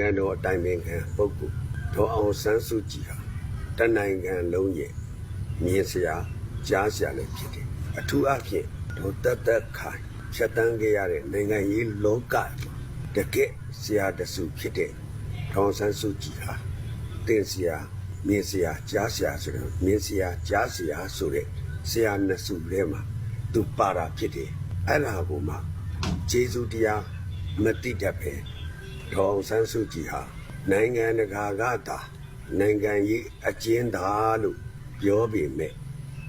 ကံတော်အတိုင်ပင်ခံပုဂ္ဂိုလ်ဒေါ်အောင်ဆန်းစုကြည်ဟာတနိုင်ငံလုံးရဲ့မြင်စရာကြားစရာလည်းဖြစ်တယ်အထူးအဖြင့်ဒေါ်တက်တက်ခိုင်ဖြတ်တန်းခဲ့ရတဲ့နိုင်ငံရေးလောကမှာတကယ့်ဆရာတစုဖြစ်တဲ့ဒေါ်အောင်ဆန်းစုကြည်ဟာတင်စရာမြင်စရာကြားစရာဆိုတဲ့မြင်စရာကြားစရာဆိုတဲ့ဆရာနှစ်စုထဲမှာသူပါတာဖြစ်တယ်အဲ့ဒါကိုမှဂျေဇုတရားမတိတတ်ပဲ ဒေါအောင်ဆန်းစုကြည်ဟာနိုင်ငံတကာကသာနိုင်ငံရေးအကျဉ်းသားလို့ပြောပေမဲ့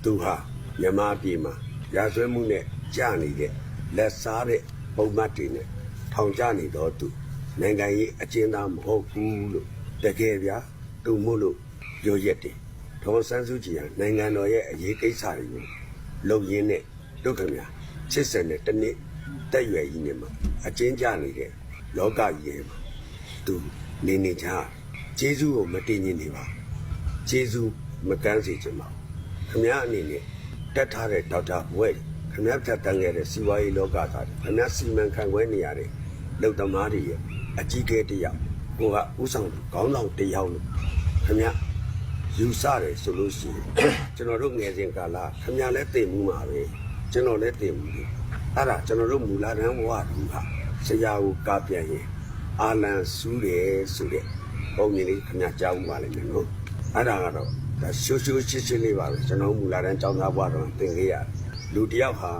သူဟာမြန်မာပြည်မှာရာဇဝတ်မှုနဲ့ကြာနေတဲ့လက်စားတဲ့ပုံမှတ်တွေနဲ့ထောင်ကျနေတော့သူနိုင်ငံရေးအကျဉ်းသားမဟုတ်ဘူးလို့တကယ်ဗျာသူမို့လို့ပြောရက်တယ်ဒေါအောင်ဆန်းစုကြည်ဟာနိုင်ငံတော်ရဲ့အရေးကိစ္စတွေကိုလုံရင်းနဲ့တို့ခင်ဗျာချစ်စင်တဲ့တနည်းတက်ရွယ်ကြီးနေမှာအကျဉ်းကျနေတဲ့ လောကကြီးရဲ့မှာသူနေနေကြဂျေဇုကိုမတင်ញင်နေပါဂျေဇုမကန်းစေချင်ပါဘူးခမည်းအနေနဲ့တက်ထားတဲ့ဒေါက်တာဘွဲခမည်းဖြတ်တန်းခဲ့တဲ့စီဝါရေးလောကသားတွေခမည်းစီမံခန့်ခွဲနေရတဲ့လုံသမားတွေရဲ့အကြီးကဲတစ်ယောက်ကိုကဥဆောင်သူခေါင်းဆောင်တစ်ယောက်လို့ခမည်းယူဆတယ်ဆိုလို့ရှိရင်ကျွန်တော်တို့ငယ်စဉ်ကာလခမည်းလည်းသိမှုမှာပဲကျွန်တော်လည်းသိမှုတယ်အဲ့ဒါကျွန်တော်တို့မူလာတန်းဘဝတူဟာ ဆရာကိုကပြန်ရင်အာလန်စူးတယ်ဆိုတဲ့ပုံမြင်လေးခင်ဗျာကြားဦးပါလိမ့်မယ်နော်အဲ့ဒါကတော့ဒါရှိုးရှိုးရှင်းရှင်းလေးပါပဲကျွန်တော်မူလာတန်းចောင်းသားဘွားတော့သင်ခဲ့ရတယ်လူတစ်ယောက်ဟာ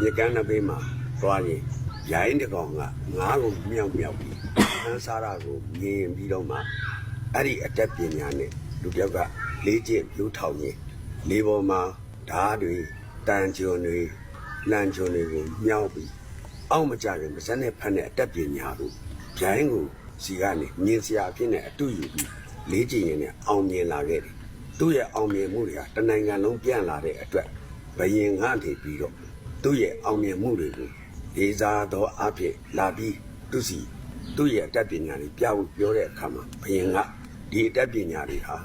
မြေကမ်းနှစ်ဘေးမှာသွားရင်ရိုင်းတစ်ကောင်ကငားကိုမြောက်မြောက်ပြီးဟန်းစားတာကိုမြင်ပြီးတော့မှအဲ့ဒီအတက်ပညာနဲ့လူတစ်ယောက်ကလေးကျင့်လူထောင်ရင်လေးပေါ်မှာဓာတ်တွေတန်ကြုံတွေလန့်ကြုံတွေကိုမြောက်ပြီး အောက်မကြခင်မစက်နဲ့ဖက်နဲ့အတက်ပညာကိုဂျိုင်းကိုစီကနေမြင်စရာအဖြစ်နဲ့အတူယူပြီးလေးကြည့်ရင်လည်းအောင်မြင်လာခဲ့တယ်။သူ့ရဲ့အောင်မြင်မှုတွေကတနိုင်ငံလုံးပြန့်လာတဲ့အတွက်ဘယင်ကနေပြီးတော့သူ့ရဲ့အောင်မြင်မှုတွေကိုဒေဇာတော်အဖြစ်လာပြီးသူစီသူ့ရဲ့အတက်ပညာတွေပြဖို့ပြောတဲ့အခါမှာဘယင်ကဒီအတက်ပညာတွေဟာ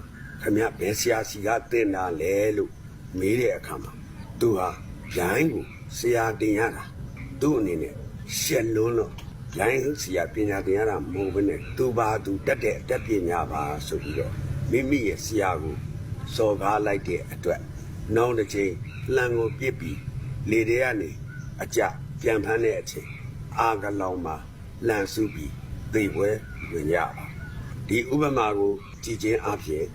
ခမရဘယ်ဆရာစီကသင်တာလဲလို့မေးတဲ့အခါမှာသူဟာဂျိုင်းကိုဆရာတင်ရတာ သူ့အနေနဲ့ရှက်လွန်းတော့လိုင်းစီရပညာသင်ရတာမဟုတ်ဘဲနဲ့သူပါသူတက်တဲ့အတက်ပညာပါဆိုပြီးတော့မိမိရဲ့ဆရာကိုစော်ကားလိုက်တဲ့အတွက်နောက်တစ်ချိန်လှန်ကိုပြစ်ပြီးလေတွေကနေအကြပြန်ဖမ်းတဲ့အချိန်အာကလောင်မှာလှန်စုပြီးသိပွဲဝင်ရပါဒီဥပမာကိုကြည်ချင်းအဖြစ်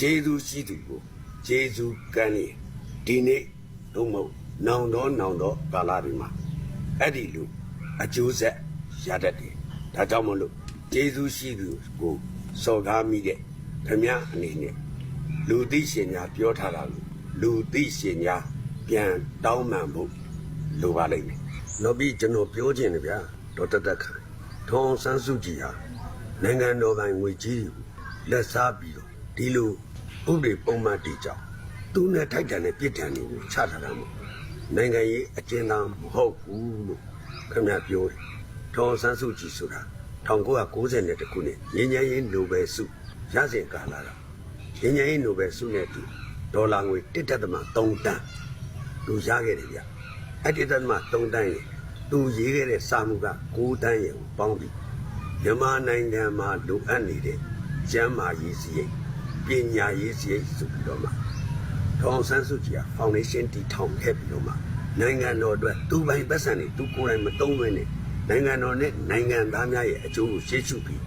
ဂျေဇုရှိသူကိုဂျေဇုကမ်းနေဒီနေ့တော့မဟုတ်နောင်တော့နောင်တော့ကာလဒီမှာ အဲ့ဒီလူအကျိုးဆက်ရတတ်တယ်ဒါကြောင့်မလို့ကျေးဇူးရှိသူကိုစော်ကားမိတဲ့ခမည်းအနေနဲ့လူသိရှင်များပြောထားတာကိုလူသိရှင်များပြန်တောင်းပန်ဖို့လိုပါလိမ့်မယ်နောက်ပြီးကျွန်တော်ပြောခြင်းတယ်ဗျာဒေါက်တာတက်ခိုင်ထုံးဆန်းစုကြည်ဟာနိုင်ငံတော်ပိုင်ငွေကြီးကိုလက်စားပြီးတော့ဒီလိုဥပဒေပုံမှန်တည်ကြောင်သူနဲ့ထိုက်တန်တဲ့ပြစ်ဒဏ်တွေကိုချထားတာမဟုတ် နိုင်ငံရေးအကျဉ်းသားမဟုတ်ဘူးလို့ခင်ဗျပြောတယ်။ဒေါ်အောင်ဆန်းစုကြည်ဆိုတာ1990ခုနှစ်ငြိမ်းချမ်းရေးနိုဘယ်ဆုရစဉ်ကာလတာငြိမ်းချမ်းရေးနိုဘယ်ဆုနဲ့တူဒေါ်လာငွေ1.3တန်းသူရခဲ့တယ်ဗျ။အဲ့ဒီ1.3တန်းရေသူရေးခဲ့တဲ့စာမှုက9တန်းရေကိုပေါင်းပြီးမြန်မာနိုင်ငံမှာလိုအပ်နေတဲ့ကျန်းမာရေးစရိတ်ပညာရေးစရိတ်ဆိုပြီးတော့မှ ဒေါအောင်ဆန်းစုကြည်ကဖောင်ဒေးရှင်းတီထောင်ခဲ့ပြီးတော့မှနိုင်ငံတော်အတွက်သူပိုင်ပတ်စံတွေသူကိုယ်တိုင်မသုံးဘဲနဲ့နိုင်ငံတော်နဲ့နိုင်ငံသားများရဲ့အကျိုးကိုရှေ့ရှုပြီး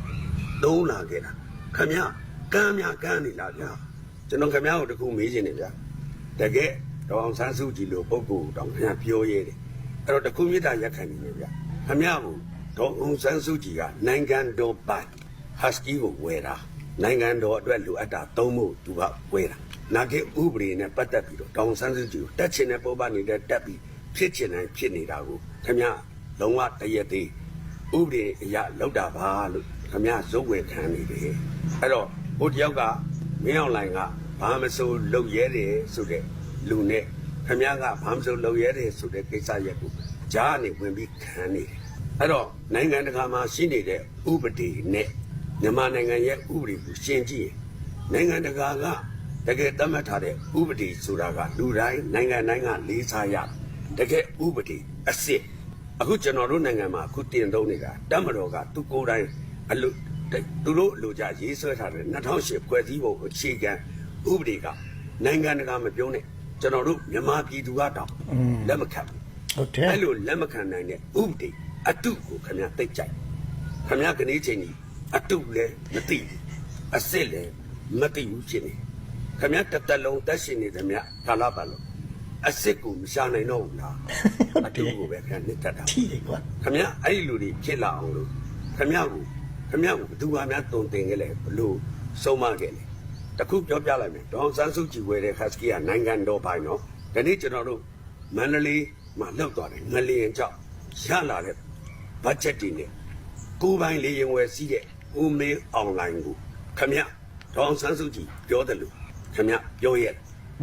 သုံးလာခဲ့တာခမရကမ်းများကမ်းနေလားဗျာကျွန်တော်ခမရကိုတခုမေးချင်တယ်ဗျာတကယ်ဒေါအောင်ဆန်းစုကြည်လိုပုဂ္ဂိုလ်တောင်ခမရပြောရဲတယ်အဲ့တော့တခုမြစ်တာရက်ခံနေတယ်ဗျာခမရကိုဒေါအောင်ဆန်းစုကြည်ကနိုင်ငံတော်ပိုင်ဟတ်စကီကိုဝယ်တာ နိုင်ငံတော်အတွက်လိုအပ်တာသုံးဖို့သူကဝယ်တာနာဂိဥပဒေနဲ့ပတ်သက်ပြီးတော့တောင်ဆန်းစုကြည်ကိုတက်ချင်တဲ့ပုံပနေတဲ့တက်ပြီးဖြစ်ချင်တယ်ဖြစ်နေတာကိုခင်ဗျလုံးဝတရက်သေးဥပဒေအရလောက်တာပါလို့ခင်ဗျဇုတ်ဝယ်ခံနေတယ်အဲ့တော့ဟိုတယောက်ကမင်းအောင်လိုင်ကဘာမစိုးလုံရဲတယ်ဆိုတဲ့လူနဲ့ခင်ဗျကဘာမစိုးလုံရဲတယ်ဆိုတဲ့ကိစ္စရက်ကိုကြားနေဝင်ပြီးခံနေတယ်အဲ့တော့နိုင်ငံတကာမှာရှိနေတဲ့ဥပဒေနဲ့ မြန်မာနိုင်ငံရဲ့ဥပဒေကိုရှင်းကြည့်ရင်နိုင်ငံတကာကတကယ်သတ်မှတ်ထားတဲ့ဥပဒေဆိုတာကလူတိုင်းနိုင်ငံတိုင်းကလေးစားရတကယ်ဥပဒေအစ်စ်အခုကျွန်တော်တို့နိုင်ငံမှာအခုတင်သုံးနေတာတမတော်ကသူကိုယ်တိုင်အလို့တဲ့သူတို့လိုကြရေးဆွဲထားတဲ့2008ဖွဲ့စည်းပုံအခြေခံဥပဒေကနိုင်ငံတကာမပြောနဲ့ကျွန်တော်တို့မြန်မာပြည်သူကတော့လက်မခံဘူးဟုတ်တယ်အဲ့လိုလက်မခံနိုင်တဲ့ဥပဒေအတုကိုခင်ဗျာသိကြိုက်ခင်ဗျာကနေချိန်ကြီး အတုလည်းမသိဘူးအစ်စ်လည်းမသိဘူးဖြစ်နေခင်ဗျာတစ်သက်လုံးတက်ရှင်နေသမျှကာလပတ်လုံးအစ်စ်ကိုမရှာနိုင်တော့ဘူးလားအတုကိုပဲခင်ဗျာနှစ်သက်တာထီတယ်ကွာခမရအဲ့ဒီလူတွေဖြစ်လာအောင်လို့ခမရကိုခမရကိုဘယ်သူမှများတုံတင်ခဲ့လဲဘလို့ဆုံးမခဲ့လဲတခုပြောပြလိုက်မယ်ဒေါအောင်ဆန်းစုကြည်ဝယ်တဲ့ခတ်စကီကနိုင်ငံတော်ပိုင်းနော်ဒီနေ့ကျွန်တော်တို့မန္တလေးမှာလောက်သွားတယ်ငလျင်ကြောင့်ရလာတဲ့ဘတ်ဂျက်တွေနဲ့ကိုယ်ပိုင်လေရင်ဝယ်စီးတဲ့ ဦးမင်းအွန်လိုင်းကိုခမရဒေါအောင်ဆန်းစုကြည်ပြောတယ်လို့ခမရပြောရဲ့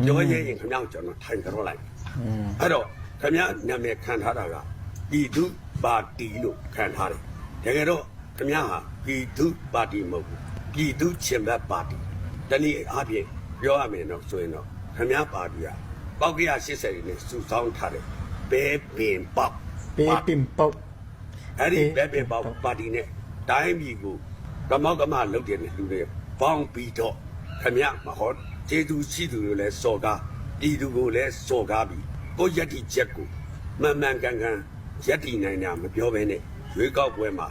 ပြောရဲ့ရင်ခမရကိုကျွန်တော်ထိုင်ကြတော့လိုက်အဲ့တော့ခင်ဗျားနာမည်ခံထားတာကပြည်သူပါတီလို့ခံထားတယ်။တကယ်တော့ခင်ဗျားဟာပြည်သူပါတီမဟုတ်ဘူး။ပြည်သူချင်းဘက်ပါတီ။တနည်းအားဖြင့်ပြောရမယ်တော့ဆိုရင်တော့ခင်ဗျားပါတီကပောက်ကရ80တွေနဲ့စုဆောင်းထားတယ်။ဘဲပင်ပေါက်ပေးပင်ပေါက်အဲ့ဒီဘဲဘဲပပင်င်ပေါပေါက်က်ပါတီနဲ့တိုင်းပြည်ကို ကမောက်ကမလုပ်တဲ့လူတွေပေါင်းပြီးတော့ခင်ဗျားမဟုတ်ကျေးဇူးရှိသူတွေလည်းစော်ကားပြည်သူကိုလည်းစော်ကားပြီးကိုယ့်ယက်တီချက်ကိုမှန်မှန်ကန်ကန်ယက်တီနိုင်တာမပြောဘဲနဲ့ရွေးကောက်ပွဲမှာ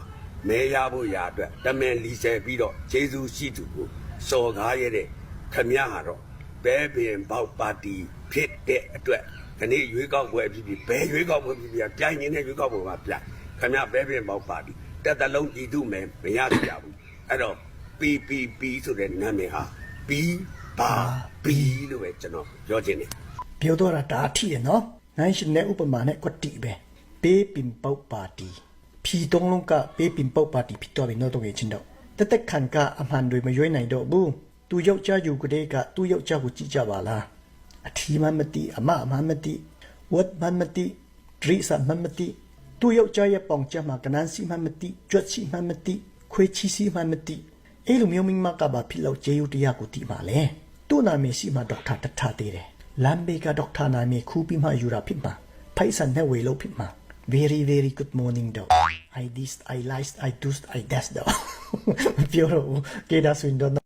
မဲရဖို့ရာအတွက်တမန်လီဆယ်ပြီးတော့ကျေးဇူးရှိသူကိုစော်ကားရတဲ့ခင်ဗျားဟာတော့ဘဲပင်ပေါက်ပါတီဖြစ်တဲ့အတွက်ဒီနေ့ရွေးကောက်ပွဲဖြစ်ပြီးဘယ်ရွေးကောက်ပွဲဖြစ်ပြီးပြိုင်နေတဲ့ရွေးကောက်ပွဲမှာပြိုင်ခင်ဗျာဘဲပင်ပေါက်ပါတီတက်တလုံးကြည်သူမယ်မရကြဘူး အဲ့တော့ PPP ဆိုတဲ့နာမည်ဟာ B ပါ B လို့ပဲကျွန်တော်ပြောချင်တယ်ပြောတော့တာဒါထီတယ်နော်နိုင်ရှင်နဲ့ဥပမာနဲ့ကွတ်တီပဲပေးပင်ပေါက်ပါတီဖြီတုံးလုံးကပေးပင်ပေါက်ပါတီဖြစ်တော့ပြီနော်တော့ချင်းတော့တက်တက်ခံကအမှန်တွေမရွေးနိုင်တော့ဘူးသူယောက်ျားယူကလေးကသူ့ယောက်ျားကိုကြည့်ကြပါလားအထီးမှမတိအမအမှမတိဝတ်မှမတိဒရိစာမှမတိသူ့ယောက်ျားရဲ့ပေါင်ချက်မှာကနန်းစီမှမတိကြွက်စီမှမတိ ခွေးချီစီမှမတိအဲ့လိုမျိုးမိန်းမကပါဖြစ်လို့ဂျေယူတရားကိုတိပါလေသူ့နာမည်ရှိမှဒေါက်တာတထသေးတယ်လမ်းဘေကဒေါက်တာနာမည်ခူးပြီးမှယူတာဖြစ်မှာဖိုက်ဆန်နဲ့ဝေလို့ဖြစ်မှာ very very good morning တော့ I this I like I do I that's တော့ပြောတော့ကေဒါဆွင်တော့